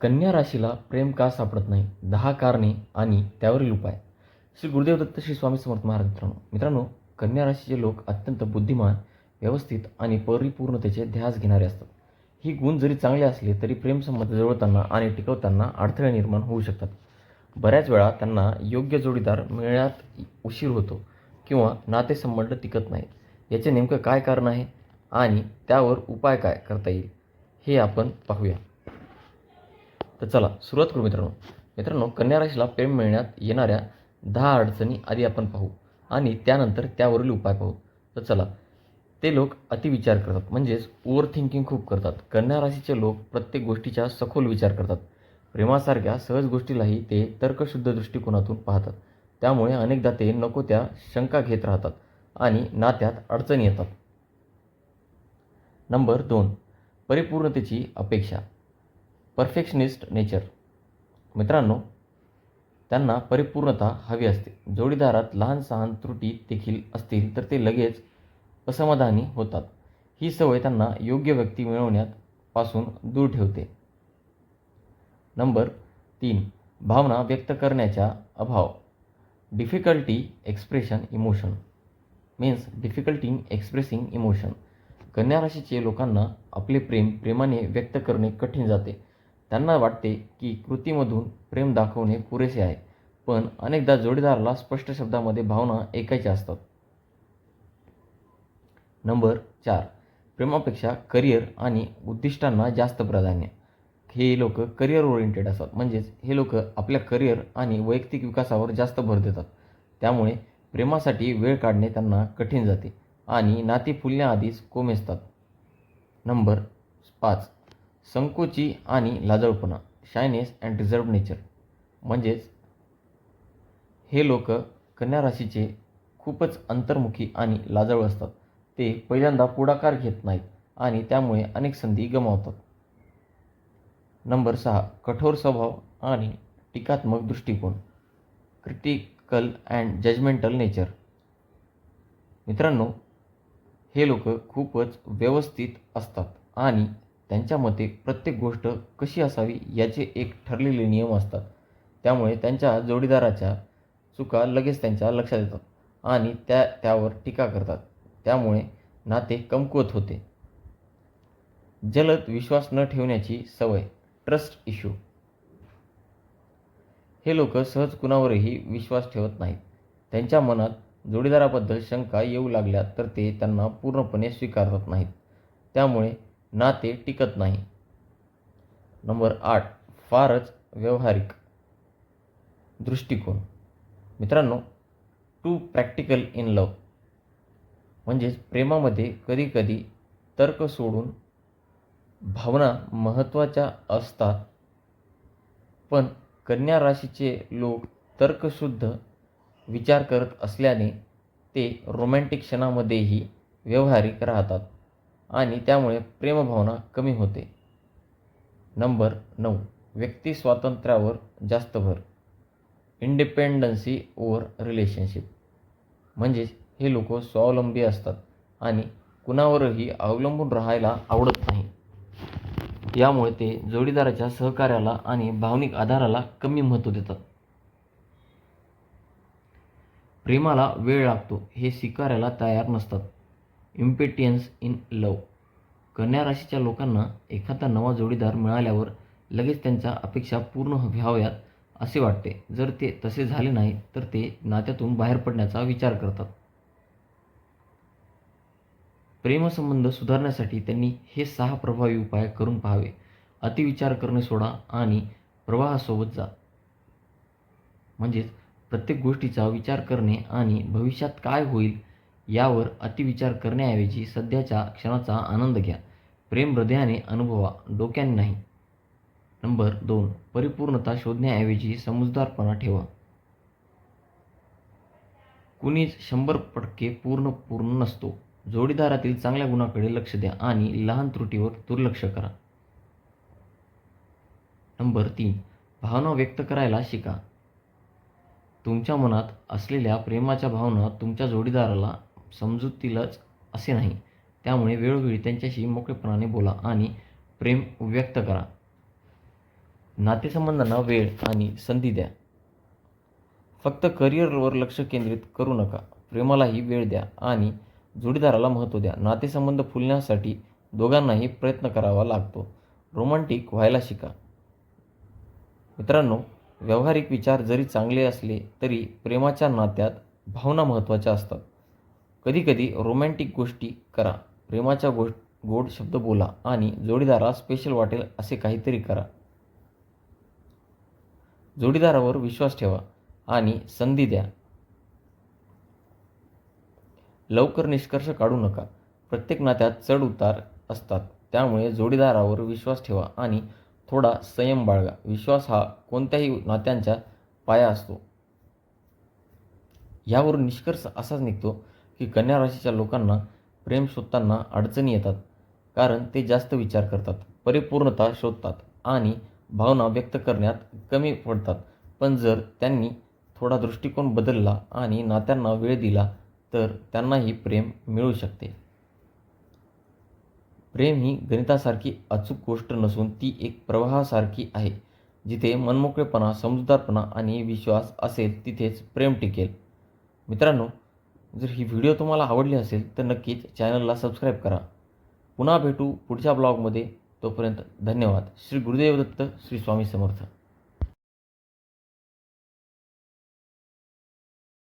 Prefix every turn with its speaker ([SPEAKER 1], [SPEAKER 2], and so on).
[SPEAKER 1] कन्या राशीला प्रेम का सापडत नाही? दहा कारणे आणि त्यावरील उपाय. श्री गुरुदेव दत्त श्री स्वामी समर्थ महाराज मित्रांनो मित्रांनो कन्या राशीचे लोक अत्यंत बुद्धिमान व्यवस्थित आणि परिपूर्णतेचे ध्यास घेणारे असतात. ही गुण जरी चांगले असले तरी प्रेमसंबंध जुळवताना आणि टिकवताना अडथळे निर्माण होऊ शकतात. बऱ्याच वेळा त्यांना योग्य जोडीदार मिळण्यात उशीर होतो किंवा नातेसंबंध टिकत नाहीत याचे नेमकं काय कारण आहे आणि त्यावर उपाय काय करता येईल हे आपण पाहूया. तर चला सुरुवात करू मित्रांनो. मित्रांनो कन्या राशीला प्रेम मिळण्यात येणाऱ्या दहा अडचणी आधी आपण पाहू आणि त्यानंतर त्यावरील उपाय पाहू. तर चला ते लोक अतिविचार करतात म्हणजेच ओव्हर थिंकिंग खूप करतात. कन्या राशीचे लोक प्रत्येक गोष्टीचा सखोल विचार करतात. प्रेमासारख्या सहज गोष्टीलाही ते तर्कशुद्ध दृष्टिकोनातून पाहतात. त्यामुळे अनेकदा ते नको त्या शंका घेत राहतात आणि नात्यात अडचणी येतात. नंबर दोन परिपूर्णतेची अपेक्षा. परफेक्शनिस्ट नेचर मित्रांनो त्यांना परिपूर्णता हवी असते. जोडीदारात लहान सहान त्रुटी देखील असतील तर ते लगेच असमाधानी होतात. ही सवय त्यांना योग्य व्यक्ती मिळवण्यात पासून दूर ठेवते. नंबर तीन भावना व्यक्त करण्याचा अभाव. Difficulty expression emotion means difficulty in expressing emotion कन्या राशीचे लोकांना आपले प्रेम प्रेमाने व्यक्त करणे कठीण जाते. त्यांना वाटते की कृतीमधून प्रेम दाखवणे पुरेसे आहे. पण अनेकदा जोडीदाराला स्पष्ट शब्दामध्ये भावना ऐकायच्या असतात. नंबर चार. प्रेमापेक्षा करिअर आणि उद्दिष्टांना जास्त प्राधान्य. हे लोक करिअर ओरिएंटेड असतात. म्हणजेच हे लोक आपल्या करिअर आणि वैयक्तिक विकासावर जास्त भर देतात. त्यामुळे प्रेमासाठी वेळ काढणे त्यांना कठीण जाते आणि नाती फुलण्याआधीच कोमेजतात. नंबर पाच. संकोची आणि लाजळपणा शायनेस अँड रिझर्व नेचर म्हणजेच हे लोक कन्या राशीचे खूपच अंतर्मुखी आणि लाजळ असतात. ते पहिल्यांदा पुढाकार घेत नाहीत आणि त्यामुळे अनेक संधी गमावतात. नंबर सहा कठोर स्वभाव आणि टीकात्मक दृष्टिकोन. क्रिटिकल अँड जजमेंटल नेचर मित्रांनो हे लोक खूपच व्यवस्थित असतात आणि त्यांच्या मते प्रत्येक गोष्ट कशी असावी याचे एक ठरलेले नियम असतात. त्यामुळे त्यांच्या जोडीदाराच्या चुका लगेच त्यांच्या लक्षात येतात आणि त्या त्यावर टीका करतात. त्यामुळे नाते कमकुवत होते. जलद विश्वास न ठेवण्याची सवय ट्रस्ट इश्यू. हे लोक सहज कुणावरही विश्वास ठेवत नाहीत. त्यांच्या मनात जोडीदाराबद्दल शंका येऊ लागल्या तर ते त्यांना पूर्णपणे स्वीकारत नाहीत. त्यामुळे नाते टिकत नाही. नंबर आठ फारच व्यावहारिक दृष्टिकोन. मित्रांनो टू प्रॅक्टिकल इन लव म्हणजेच प्रेमामध्ये कधीकधी तर्क सोडून भावना महत्त्वाच्या असतात. पण कन्या राशीचे लोक तर्कशुद्ध विचार करत असल्याने ते रोमॅन्टिक क्षणामध्येही व्यवहारिक राहतात. आणि त्यामुळे प्रेमभावना कमी होते. नंबर नऊ. व्यक्ती स्वातंत्र्यावर जास्त भर. Independency over relationship. म्हणजेच हे लोक स्वावलंबी असतात आणि कुणावरही अवलंबून राहायला आवडत नाही. यामुळे ते जोडीदाराच्या सहकार्याला आणि भावनिक आधाराला कमी महत्त्व देतात. प्रेमाला वेळ लागतो हे स्वीकारायला तयार नसतात. इम्पेटियन्स इन लव कन्या राशीच्या लोकांना एखादा नवा जोडीदार मिळाल्यावर लगेच त्यांच्या अपेक्षा पूर्ण व्हाव्यात असे वाटते. जर ते तसे झाले नाही तर ते नात्यातून बाहेर पडण्याचा विचार करतात. प्रेमसंबंध सुधारण्यासाठी त्यांनी हे सहा प्रभावी उपाय करून पाहावे. अतिविचार करणे सोडा आणि प्रवाहासोबत जा. म्हणजेच प्रत्येक गोष्टीचा विचार करणे आणि भविष्यात काय होईल यावर अतिविचार करण्याऐवजी सध्याच्या क्षणाचा आनंद घ्या. प्रेम हृदयाने अनुभवा डोक्याने नाही. नंबर दोन परिपूर्णता शोधण्याऐवजी समजदारपणा ठेवा. कुणीच शंभर टक्के पूर्ण पूर्ण नसतो. जोडीदारातील चांगल्या गुणाकडे लक्ष द्या आणि लहान त्रुटीवर दुर्लक्ष करा. नंबर तीन भावना व्यक्त करायला शिका. तुमच्या मनात असलेल्या प्रेमाच्या भावना तुमच्या जोडीदाराला समजूतीलच असे नाही. त्यामुळे वेळोवेळी त्यांच्याशी मोकळेपणाने बोला आणि प्रेम व्यक्त करा. नातेसंबंधांना वेळ आणि संधी द्या. फक्त करिअरवर लक्ष केंद्रित करू नका. प्रेमालाही वेळ द्या आणि जोडीदाराला महत्त्व द्या. नातेसंबंध फुलण्यासाठी दोघांनाही प्रयत्न करावा लागतो. रोमॅन्टिक व्हायला शिका. मित्रांनो व्यावहारिक विचार जरी चांगले असले तरी प्रेमाच्या नात्यात भावना महत्त्वाच्या असतात. कधीकधी रोमॅन्टिक गोष्टी करा. प्रेमाच्या गोष्ट गोड शब्द बोला आणि जोडीदाराला स्पेशल वाटेल असे काहीतरी करा. जोडीदारावर विश्वास ठेवा आणि संधी द्या. लवकर निष्कर्ष काढू नका. प्रत्येक नात्यात चढ उतार असतात. त्यामुळे जोडीदारावर विश्वास ठेवा आणि थोडा संयम बाळगा. विश्वास हा कोणत्याही नात्यांचा पाया असतो. यावरून निष्कर्ष असाच निघतो की कन्या राशीच्या लोकांना प्रेम शोधताना अडचणी येतात कारण ते जास्त विचार करतात परिपूर्णता शोधतात आणि भावना व्यक्त करण्यात कमी पडतात. पण जर त्यांनी थोडा दृष्टिकोन बदलला आणि नात्यांना वेळ दिला तर त्यांनाही प्रेम मिळू शकते. प्रेम ही गणितासारखी अचूक गोष्ट नसून ती एक प्रवाहासारखी आहे. जिथे मनमोकळेपणा समजूतदारपणा आणि विश्वास असेल तिथेच प्रेम टिकेल. मित्रांनो जर ही व्हिडिओ तुम्हाला आवडली असेल तर नक्कीच चॅनलला सबस्क्राईब करा. पुन्हा भेटू पुढच्या ब्लॉगमध्ये. तोपर्यंत धन्यवाद. श्री गुरुदेव दत्त श्री स्वामी समर्थ.